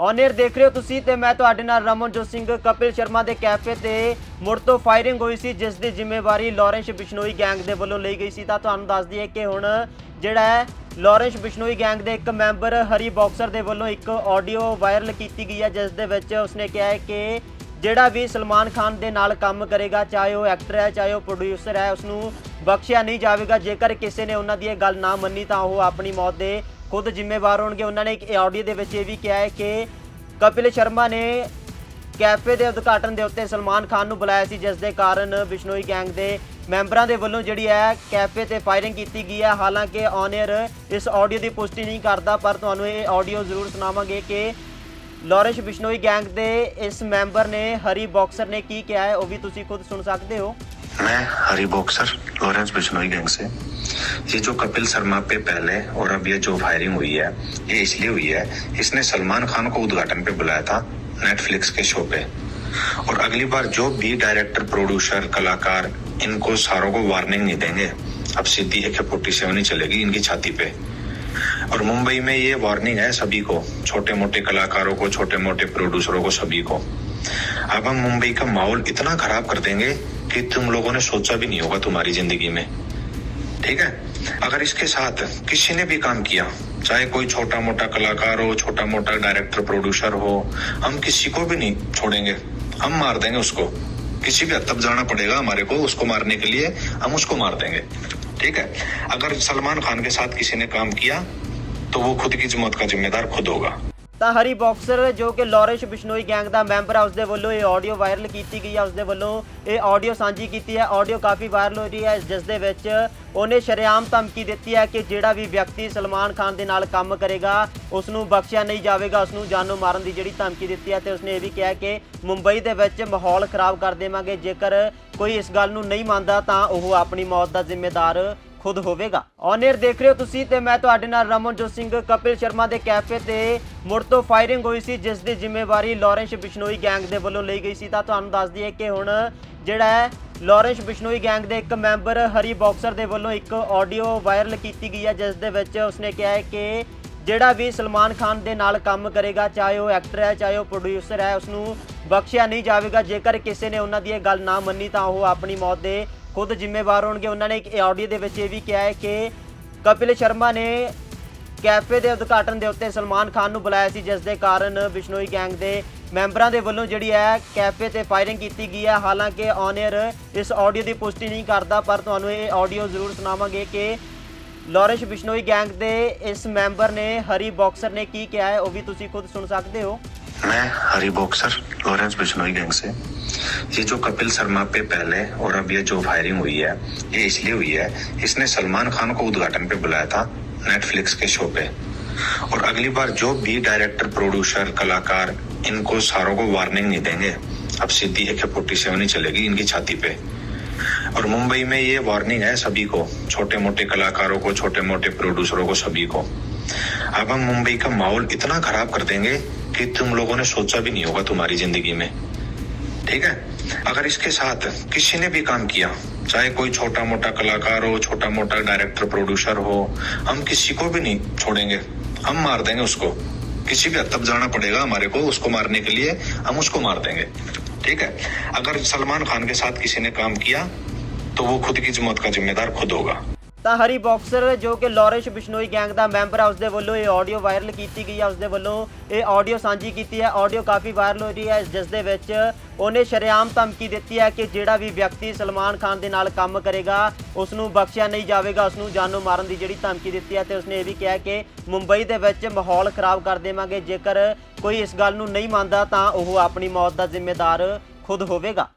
ਔਨੇਰ ਦੇਖ ਰਹੇ ਹੋ ਤੁਸੀਂ ਤੇ ਮੈਂ ਤੁਹਾਡੇ ਨਾਲ ਰਮਨਜੋਤ ਸਿੰਘ, ਕਪਿਲ ਸ਼ਰਮਾ ਦੇ ਕੈਫੇ ਤੇ ਮੁੜ ਤੋਂ ਫਾਇਰਿੰਗ ਹੋਈ ਸੀ, ਜਿਸ ਦੀ ਜ਼ਿੰਮੇਵਾਰੀ ਲਾਰੈਂਸ ਬਿਸ਼ਨੋਈ ਗੈਂਗ ਦੇ ਵੱਲੋਂ ਲਈ ਗਈ ਸੀ। ਤਾਂ ਤੁਹਾਨੂੰ ਦੱਸ ਦਈਏ ਕਿ ਹੁਣ ਜਿਹੜਾ ਹੈ, ਲਾਰੈਂਸ ਬਿਸ਼ਨੋਈ ਗੈਂਗ ਦੇ ਇੱਕ ਮੈਂਬਰ ਹਰੀ ਬਾਕਸਰ ਦੇ ਵੱਲੋਂ ਇੱਕ ਆਡੀਓ ਵਾਇਰਲ ਕੀਤੀ ਗਈ ਹੈ, ਜਿਸ ਦੇ ਵਿੱਚ ਉਸਨੇ ਕਿਹਾ ਹੈ ਕਿ ਜਿਹੜਾ ਵੀ ਸਲਮਾਨ ਖਾਨ ਦੇ ਨਾਲ ਕੰਮ ਕਰੇਗਾ, ਚਾਹੇ ਉਹ ਐਕਟਰ ਹੈ, ਚਾਹੇ ਉਹ ਪ੍ਰੋਡਿਊਸਰ ਹੈ ਉਸ ਨੂੰ ਬਖਸ਼ਿਆ ਨਹੀਂ ਜਾਵੇਗਾ। ਜੇਕਰ ਕਿਸੇ ਨੇ ਉਹਨਾਂ ਦੀ ਇਹ ਗੱਲ ਨਾ ਮੰਨੀ, ਤਾਂ ਉਹ ਆਪਣੀ ਮੌਤ ਦੇ ਖੁਦ ਜ਼ਿੰਮੇਵਾਰ ਹੋਣਗੇ। ਉਹਨਾਂ ਨੇ ਇੱਕ ਆਡੀਓ ਦੇ ਵਿੱਚ ਇਹ ਵੀ ਕਿਹਾ ਹੈ ਕਿ ਕਪਿਲ ਸ਼ਰਮਾ ਨੇ ਕੈਫੇ ਦੇ ਉਦਘਾਟਨ ਦੇ ਉੱਤੇ ਸਲਮਾਨ ਖਾਨ ਨੂੰ ਬੁਲਾਇਆ ਸੀ, ਜਿਸ ਦੇ ਕਾਰਨ ਬਿਸ਼ਨੋਈ ਗੈਂਗ ਦੇ ਮੈਂਬਰਾਂ ਦੇ ਵੱਲੋਂ ਜਿਹੜੀ ਹੈ ਕੈਫੇ ਤੇ ਫਾਇਰਿੰਗ ਕੀਤੀ ਗਈ ਹੈ। ਹਾਲਾਂਕਿ ਔਨ 에ਅਰ ਇਸ ਆਡੀਓ ਦੀ ਪੁਸ਼ਟੀ ਨਹੀਂ ਕਰਦਾ, ਪਰ ਤੁਹਾਨੂੰ ਇਹ ਆਡੀਓ ਜ਼ਰੂਰ ਸੁਣਾਵਾਂਗੇ ਕਿ ਲਾਰੈਂਸ ਬਿਸ਼ਨੋਈ ਗੈਂਗ ਦੇ ਇਸ ਮੈਂਬਰ ਨੇ ਹਰੀ ਬਾਕਸਰ ਨੇ ਕੀ ਕਿਹਾ ਹੈ ਉਹ ਵੀ ਤੁਸੀਂ ਖੁਦ ਸੁਣ ਸਕਦੇ ਹੋ मैं Hari boxer Lawrence Bishnoi gang से ये जो कपिल शर्मा पे पहले और अब ये जो फायरिंग हुई है ये इसलिए हुई है इसने सलमान खान को उद्घाटन पे बुलाया था नेटफ्लिक्स के शो पे और अगली बार जो भी डायरेक्टर प्रोड्यूसर कलाकार इनको सारों को वार्निंग नहीं देंगे अब सीधी है फोर्टी सेवन ही चलेगी इनकी छाती पे और मुंबई में ये वार्निंग है सभी को छोटे मोटे कलाकारों को छोटे मोटे प्रोड्यूसरों को, सभी को। अब हम मुंबई का माहौल इतना खराब कर देंगे कि तुम लोगों ने सोचा भी नहीं होगा तुम्हारी ज़िंदगी में। ठीक है? अगर इसके साथ किसी ने भी काम किया, चाहे कोई छोटा मोटा कलाकार हो छोटा मोटा डायरेक्टर प्रोड्यूसर हो, हम किसी को भी नहीं छोड़ेंगे। हम मार देंगे उसको। किसी भी हद तक जाना पड़ेगा हमारे को, उसको मारने के लिए हम उसको मार देंगे। ठीक है अगर सलमान खान के साथ किसी ने काम किया तो वो खुद की मौत का जिम्मेदार खुद होगा ਤਾਂ ਹਰੀ ਬਾਕਸਰ ਜੋ ਕਿ ਲਾਰੈਂਸ ਬਿਸ਼ਨੋਈ ਗੈਂਗ ਦਾ ਮੈਂਬਰ ਹੈ ਉਸਦੇ ਵੱਲੋਂ ਇਹ ਆਡੀਓ ਵਾਇਰਲ ਕੀਤੀ ਗਈ ਹੈ ਉਸ ਦੇ ਵੱਲੋਂ ਇਹ ਆਡੀਓ ਸਾਂਝੀ ਕੀਤੀ ਹੈ। ਆਡੀਓ ਕਾਫੀ ਵਾਇਰਲ ਹੋ ਰਹੀ ਹੈ, ਜਿਸ ਦੇ ਵਿੱਚ ਉਹਨੇ ਸ਼ਰੇਆਮ ਧਮਕੀ ਦਿੱਤੀ ਹੈ ਕਿ ਜਿਹੜਾ ਵੀ ਵਿਅਕਤੀ ਸਲਮਾਨ ਖਾਨ ਦੇ ਨਾਲ ਕੰਮ ਕਰੇਗਾ ਉਸ ਨੂੰ ਬਖਸ਼ਿਆ ਨਹੀਂ ਜਾਵੇਗਾ ਉਸ ਨੂੰ ਜਾਨੋਂ ਮਾਰਨ ਦੀ ਜਿਹੜੀ ਧਮਕੀ ਦਿੱਤੀ ਹੈ ਤੇ ਉਸਨੇ ਇਹ ਵੀ ਕਿਹਾ ਕਿ ਮੁੰਬਈ ਦੇ ਵਿੱਚ ਮਾਹੌਲ ਖਰਾਬ ਕਰ ਦੇਵਾਂਗੇ, ਜੇਕਰ ਕੋਈ ਇਸ ਗੱਲ ਨੂੰ ਨਹੀਂ ਮੰਨਦਾ ਤਾਂ ਉਹ ਆਪਣੀ ਮੌਤ ਦਾ ਜ਼ਿੰਮੇਦਾਰ ਖੁਦ ਹੋਵੇਗਾ। ਔਨੇਰ ਦੇਖ ਰਹੇ ਹੋ ਤੁਸੀਂ ਤੇ ਮੈਂ ਤੁਹਾਡੇ ਨਾਲ ਰਮਨਜੋਤ ਸਿੰਘ ਕਪਿਲ ਸ਼ਰਮਾ ਦੇ ਕੈਫੇ ਤੇ ਮੁੜ ਤੋਂ ਫਾਇਰਿੰਗ ਹੋਈ ਸੀ, ਜਿਸ ਦੀ ਜ਼ਿੰਮੇਵਾਰੀ ਲਾਰੈਂਸ ਬਿਸ਼ਨੋਈ ਗੈਂਗ ਦੇ ਵੱਲੋਂ ਲਈ ਗਈ ਸੀ। ਤਾਂ ਤੁਹਾਨੂੰ ਦੱਸ ਦਈਏ ਕਿ ਹੁਣ ਜਿਹੜਾ ਹੈ, ਲਾਰੈਂਸ ਬਿਸ਼ਨੋਈ ਗੈਂਗ ਦੇ ਇੱਕ ਮੈਂਬਰ ਹਰੀ ਬਾਕਸਰ ਦੇ ਵੱਲੋਂ ਇੱਕ ਆਡੀਓ ਵਾਇਰਲ ਕੀਤੀ ਗਈ ਹੈ, ਜਿਸ ਦੇ ਵਿੱਚ ਉਸਨੇ ਕਿਹਾ ਹੈ ਕਿ ਜਿਹੜਾ ਵੀ ਸਲਮਾਨ ਖਾਨ ਦੇ ਨਾਲ ਕੰਮ ਕਰੇਗਾ, ਚਾਹੇ ਉਹ ਐਕਟਰ ਹੈ, ਚਾਹੇ ਉਹ ਪ੍ਰੋਡਿਊਸਰ ਹੈ ਉਸ ਨੂੰ ਬਖਸ਼ਿਆ ਨਹੀਂ ਜਾਵੇਗਾ। ਜੇਕਰ ਕਿਸੇ ਨੇ ਉਹਨਾਂ ਦੀ ਇਹ ਗੱਲ ਨਾ ਮੰਨੀ, ਤਾਂ ਉਹ ਆਪਣੀ ਮੌਤ ਦੇ ਖੁਦ ਜ਼ਿੰਮੇਵਾਰ ਹੋਣਗੇ। ਉਹਨਾਂ ਨੇ ਇੱਕ ਆਡੀਓ ਦੇ ਵਿੱਚ ਇਹ ਵੀ ਕਿਹਾ ਹੈ ਕਿ ਕਪਿਲ ਸ਼ਰਮਾ ਨੇ ਕੈਫੇ ਦੇ ਉਦਘਾਟਨ ਦੇ ਉੱਤੇ ਸਲਮਾਨ ਖਾਨ ਨੂੰ ਬੁਲਾਇਆ ਸੀ, ਜਿਸ ਦੇ ਕਾਰਨ ਬਿਸ਼ਨੋਈ ਗੈਂਗ ਦੇ ਮੈਂਬਰਾਂ ਦੇ ਵੱਲੋਂ ਜਿਹੜੀ ਹੈ ਕੈਫੇ ਤੇ ਫਾਇਰਿੰਗ ਕੀਤੀ ਗਈ ਹੈ। ਹਾਲਾਂਕਿ ਔਨ 에ਅਰ ਇਸ ਆਡੀਓ ਦੀ ਪੁਸ਼ਟੀ ਨਹੀਂ ਕਰਦਾ, ਪਰ ਤੁਹਾਨੂੰ ਇਹ ਆਡੀਓ ਜ਼ਰੂਰ ਸੁਣਾਵਾਂਗੇ ਕਿ ਲਾਰੈਂਸ ਬਿਸ਼ਨੋਈ ਗੈਂਗ ਦੇ ਇਸ ਮੈਂਬਰ ਨੇ, ਹਰੀ ਬਾਕਸਰ ਨੇ ਕੀ ਕਿਹਾ ਹੈ, ਉਹ ਵੀ ਤੁਸੀਂ ਖੁਦ ਸੁਣ ਸਕਦੇ ਹੋ। मैं Hari boxer, Lawrence Bishnoi gang से। ये जो कपिल शर्मा पे पहले और अब ये जो फायरिंग हुई है, ये इसलिए हुई है, इसने सलमान खान को उद्घाटन पे बुलाया था नेटफ्लिक्स के शो पे। और अगली बार जो भी डायरेक्टर प्रोड्यूसर कलाकार, इनको सारों को वार्निंग नहीं देंगे, अब सीधी है फोर्टी सेवन ही चलेगी इनकी छाती पे। और मुंबई में ये वार्निंग है सभी को छोटे मोटे कलाकारों को छोटे मोटे प्रोड्यूसरों को सभी को। अब हम मुंबई का माहौल इतना खराब कर देंगे कि तुम लोगों ने सोचा भी नहीं होगा तुम्हारी ज़िंदगी में। ठीक है? अगर इसके साथ किसी ने भी काम किया, चाहे कोई छोटा मोटा कलाकार हो छोटा मोटा डायरेक्टर प्रोड्यूसर हो, हम किसी को भी नहीं छोड़ेंगे। हम मार देंगे उसको। किसी भी हद तक जाना पड़ेगा हमारे को उसको मारने के लिए। हम उसको मार देंगे। ठीक है? अगर सलमान खान के साथ किसी ने काम किया तो वो खुद की मौत का जिम्मेदार खुद होगा। ਤਾਂ ਹਰੀ ਬਾਕਸਰ ਜੋ ਕਿ ਲਾਰੈਂਸ ਬਿਸ਼ਨੋਈ ਗੈਂਗ ਦਾ ਮੈਂਬਰ ਹੈ ਉਸਦੇ ਵੱਲੋਂ ਇਹ ਆਡੀਓ ਵਾਇਰਲ ਕੀਤੀ ਗਈ ਹੈ ਉਸਦੇ ਵੱਲੋਂ ਇਹ ਆਡੀਓ ਸਾਂਝੀ ਕੀਤੀ ਹੈ। ਆਡੀਓ ਕਾਫੀ ਵਾਇਰਲ ਹੋ ਰਹੀ ਹੈ, ਜਿਸ ਦੇ ਵਿੱਚ ਉਹਨੇ ਸ਼ਰੇਆਮ ਧਮਕੀ ਦਿੱਤੀ ਹੈ ਕਿ ਜਿਹੜਾ ਵੀ ਵਿਅਕਤੀ ਸਲਮਾਨ ਖਾਨ ਦੇ ਨਾਲ ਕੰਮ ਕਰੇਗਾ ਉਸ ਨੂੰ ਬਖਸ਼ਿਆ ਨਹੀਂ ਜਾਵੇਗਾ ਉਸ ਨੂੰ ਜਾਨੋਂ ਮਾਰਨ ਦੀ ਜਿਹੜੀ ਧਮਕੀ ਦਿੱਤੀ ਹੈ ਤੇ ਉਸਨੇ ਇਹ ਵੀ ਕਿਹਾ ਕਿ ਮੁੰਬਈ ਦੇ ਵਿੱਚ ਮਾਹੌਲ ਖਰਾਬ ਕਰ ਦੇਵਾਂਗੇ, ਜੇਕਰ ਕੋਈ ਇਸ ਗੱਲ ਨੂੰ ਨਹੀਂ ਮੰਨਦਾ ਤਾਂ ਉਹ ਆਪਣੀ ਮੌਤ ਦਾ ਜ਼ਿੰਮੇਦਾਰ ਖੁਦ ਹੋਵੇਗਾ।